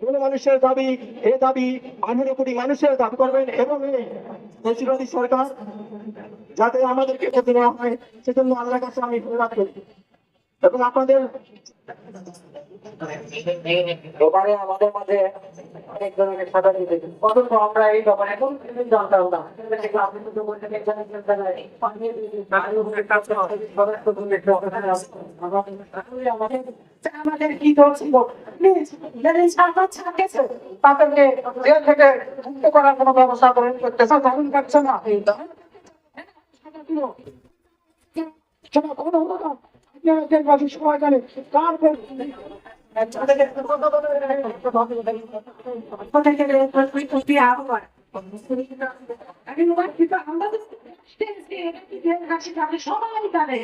কোন মানুষের দাবি, এ দাবি আঠেরো কোটি মানুষের দাবি করবেন এবং সরকার যাতে আমাদেরকে ক্ষতি নেওয়া হয়, সেজন্য আল্লাহর কাছে আমি অনুরোধ করি। এবং আপনাদের এবারে আমাদের মাঝে অনেক ধরনের সাদা দিতে অথচ আমরা এই ব্যাপারে জানতাম না আমাদের কি জেল থেকে মুক্ত করার কোনো ব্যবস্থা করে করতেছে তখন না। কোনো জানে তারপর আমি মোবাইল আমরা সবাই জানে।